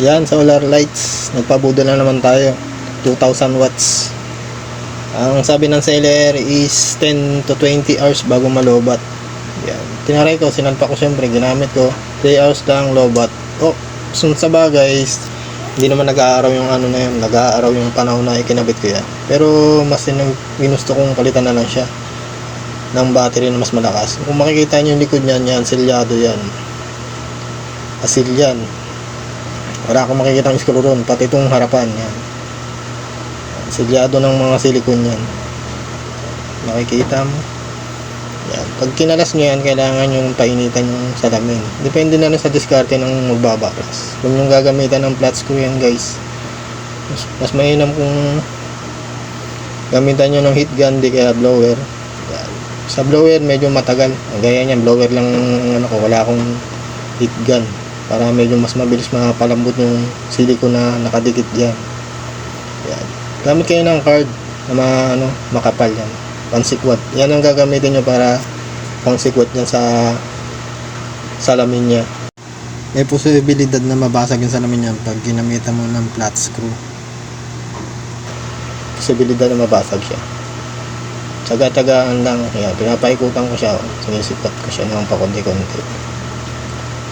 Yan, solar lights. Nagpabudol na naman tayo. 2,000 watts. Ang sabi ng seller is 10 to 20 hours bago malobat. Yan. Tinaray ko, sinalpa ko siyempre. Ginamit ko. 3 hours lang lobat. Oh, sun sa bagay, hindi naman nag-aaraw yung ano na yun. Nag-aaraw yung panahon na ikinabit ko yan. Pero mas ginusto kong palitan na lang siya ng battery na mas malakas. Kung makikita niyo yung likod niyan, yan, silyado yan. Asil yan. Wala akong makikita ng screw ron, pati itong harapan yan. Silyado ng mga silikon yan. Makikita mo. Yan. Pag kinalas nyo yan, kailangan yung painitan yung salamin. Depende na rin sa diskarte ng magbabaklas. Kung yung gagamitan ng flat screw yan guys, mas, mas mainam kung gamitan nyo ng heat gun, di kaya blower. Yan. Sa blower, medyo matagal. Gaya niyan, blower lang ano ko, wala akong heat gun para medyo mas mabilis mapalambot yung silicone na nakadikit diyan. Yan. Gamit kayo ng card na ma, ano, makapal yan. Pansikwat. Yan ang gagamitin nyo para pangsikwat yan sa salamin niya. May posibilidad na mabasag yung salamin niya pag ginamitan mo ng flat screw. Posibilidad na mabasag siya. Tsaga-tsagaan lang. Yan, pinapaikutan ko siya. Sinisipat ko siya ng pakunti-kunti.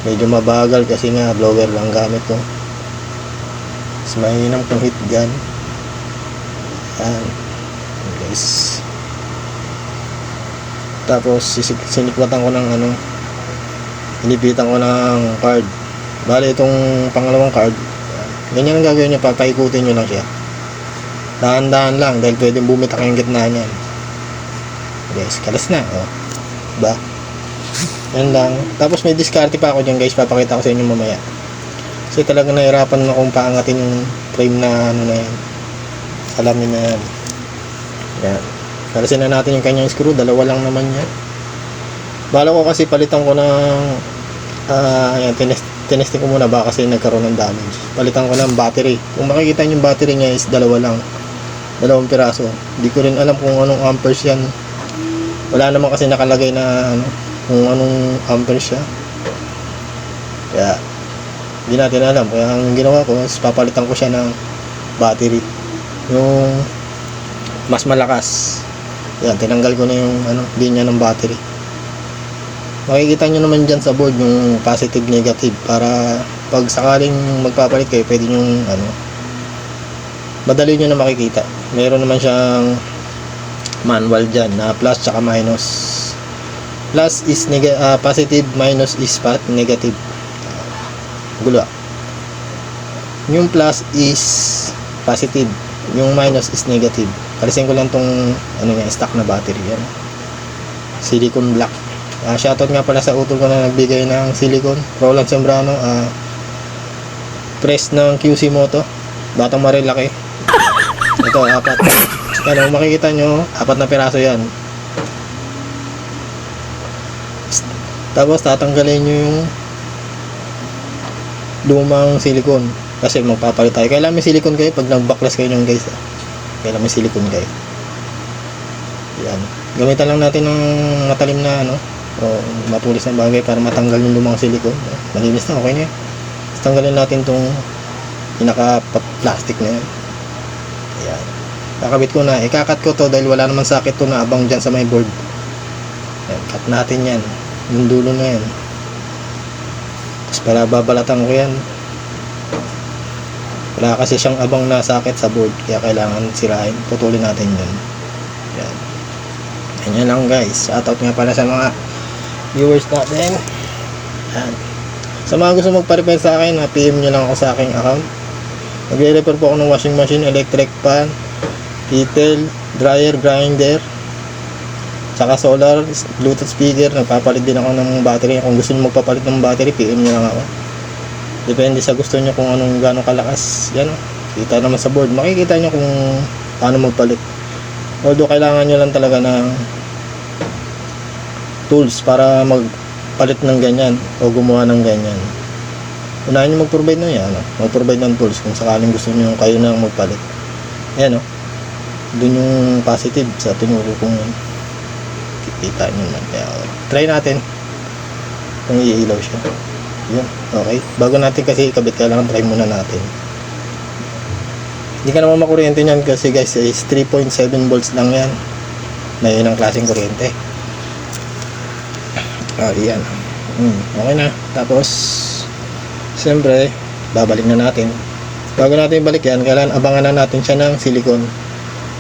Medyo mabagal kasi nga blower lang gamit ko. Mas mahinam kung heat gun. Yan. Guys. Tapos sinikwatan ko ng ano. Inipitan ko ng card. Bali itong pangalawang card. yan. Ganyan ang gagawin nyo. Papaikutin nyo lang siya. Dahan-dahan lang dahil pwedeng bumitak yung gitna niyan. Guys, kalas na. Oh. Ba? Yan lang. Tapos may diskarte pa ako dyan guys. Papakita ko sa inyo mamaya. Kasi talaga nahirapan na akong paangatin yung frame na ano na yan. Salamin na yan. Yan. Kalasin na natin yung kanyang screw. Dalawa lang naman yan. Bala ko kasi palitan ko ng ah yan, tinest, tinesting ko muna baka kasi nagkaroon ng damage. Palitan ko ng battery. Kung makikita nyo yung battery niya is dalawa lang. Dalawang piraso. Hindi ko rin alam kung anong amperes yan. Wala naman kasi nakalagay na ano, kung anong amperes siya. Kaya, hindi natin alam. Kaya ang ginawa ko is papalitan ko siya ng battery. Yung mas malakas. Yan, tinanggal ko na yung ano, linya ng battery. Makikita nyo naman dyan sa board yung positive negative para pag sakaling magpapalit kayo, pwede nyo ano, madali nyo na makikita. Meron naman siyang manual dyan na plus tsaka minus. Plus is neg- ah, positive, minus is pa- negative. Gulo. Yung plus is positive, yung minus is negative. Kalisin ko lang tong ano niya, stock na battery yan. Silicon black. Ah, shoutout nga pala sa utol ko na nagbigay ng silicone. Roland Sembrano, ah, press ng QC Moto. Batang marilaki. Ito, apat. Ano, makikita nyo, apat na piraso yan. Tapos tatanggalin nyo yung lumang silicone. Kasi magpapalit tayo. Kailangan may silicone kayo pag nag-backless kayo ng guys. Ah. Kailangan may silicone kayo. Yan. Gamitan lang natin ng matalim na ano, o mapulis na bagay para matanggal yung lumang silicone. Malinis na, okay na yan. Tanggalin natin tong pinaka-plastic na yan. Ayan. Kakabit ko na. Ikakat ko to dahil wala naman sakit to na abang dyan sa may board. Ayan, cut natin yan. Yung dulo na yan. Tapos para babalatan ko yan. Wala kasi siyang abang na sakit sa board. Kaya kailangan sirain. Putulin natin yun. Ayan. Ganyan lang guys. Shoutout nga pala sa mga viewers natin. Ayan. Sa mga gusto magpa-repair sa akin, PM nyo lang ako sa aking account. Nagre-repair po ako ng washing machine, electric fan, kettle, dryer, grinder, saka solar, bluetooth speaker. Nagpapalit din ako ng battery. Kung gusto nyo magpapalit ng battery, PM nyo lang ako. Depende sa gusto nyo kung anong gano'ng kalakas. Yan o. Kita naman sa board. Makikita nyo kung paano magpalit. Although kailangan nyo lang talaga ng tools para magpalit ng ganyan o gumawa ng ganyan. Unahin nyo mag-provide na yan. Ano? Mag-provide ng tools kung sakaling gusto nyo kayo na magpalit. Ayan o. Doon yung positive sa tinuro kong kita nyo na. Kaya, try natin kung iilaw siya. Yun, okay. Bago natin kasi ikabit, kailangan try muna natin. Hindi ka naman makuryente niyan kasi guys, is 3.7 volts lang yan. Na yun ang klaseng kuryente. Ah, yan. Hmm, okay na. Tapos, siyempre, babalik na natin. Bago natin balik yan, kailangan abangan na natin siya ng silicone.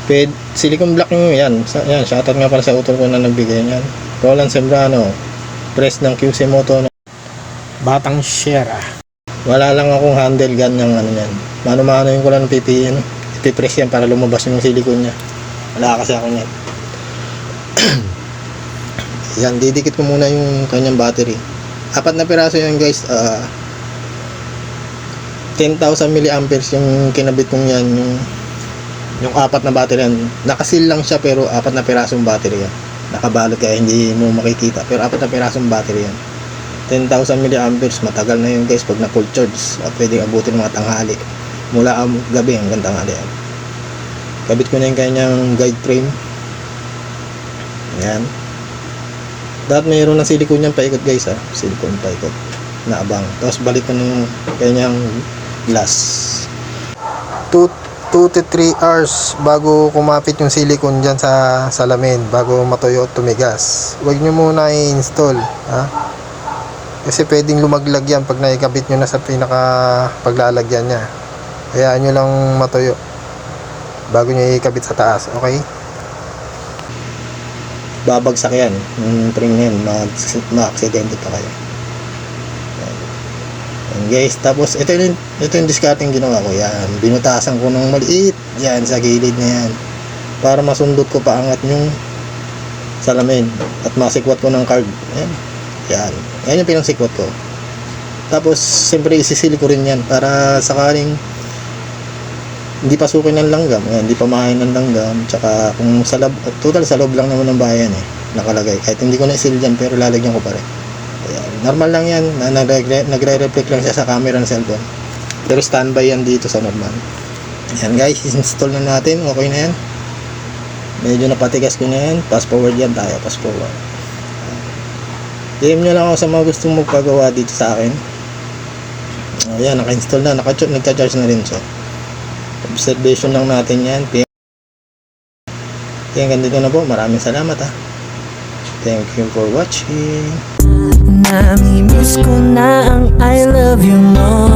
Ped, silicone block nyo yan. Sa, yan, shoutout nga para sa utol ko na nagbigay yan. Roland Sembrano. Press ng QC Moto na Batang Shera. Wala lang akong handle gun ng ano yan. Mano-mano yung ko lang pipiin. Ipipress yan para lumabas yung silicone niya. Wala kasi ako yan. yan, didikit ko muna yung kanyang battery. Apat na piraso yan guys. Ah 10,000 milliamperes yung kinabit kong yan. Yung, yung apat na battery yan. Nakasil lang siya pero apat na pirasong battery yan. Nakabalot kaya hindi mo makikita. Pero apat na pirasong battery yan. 10,000 milliamperes. Matagal na yun guys pag na full charge. At pwedeng abutin ng mga tanghali. Mula ang gabi hanggang tanghali yan. Kabit ko na yung kanyang guide frame. Ayan. Dapat mayroon ng silicone yan paikot guys ha. Silicone paikot. Na abang. Tapos balik ko na yung kanyang glass. 2 2 to 3 hours bago kumapit yung silicone dyan sa salamin bago matuyo at tumigas. Huwag nyo muna i-install. Ha? Kasi pwedeng lumaglag yan pag naikabit nyo na sa pinaka paglalagyan niya. Hayaan nyo lang matuyo bago nyo ikabit sa taas. Okay? Babagsak yan. Yung spring na yan. Ma-aksidente pa kayo. Guys. Tapos ito yung, ito yung discarding ginawa ko. Yan. Binutasan ko ng maliit. Yan. Sa gilid na yan. Para masundot ko paangat yung salamin. At masikwat ko ng card. Yan. Yan. Yan yung pinangsikwat ko. Tapos, siyempre, isisili ko rin yan para sakaling hindi pasukin ng langgam, yan, hindi pamahain ng langgam, tsaka kung sa loob, total sa loob lang naman ng bayan eh, nakalagay. Kahit hindi ko na isil dyan, pero lalagyan ko pa rin. Normal lang yan, na, nagre- nagre-reflect lang siya sa camera ng cellphone. Pero standby yan dito sa normal. Ayan guys, install na natin, okay na yan. Medyo napatigas ko na yan, pass forward yan tayo, pass forward. DM nyo lang ako sa mga gustong magpagawa dito sa akin. Ayan, naka-install na, naka nagcha-charge na rin siya. Observation lang natin yan. Kaya ganito na po. Maraming salamat ha. Thank you for watching. Namimiss ko na ang I love you mo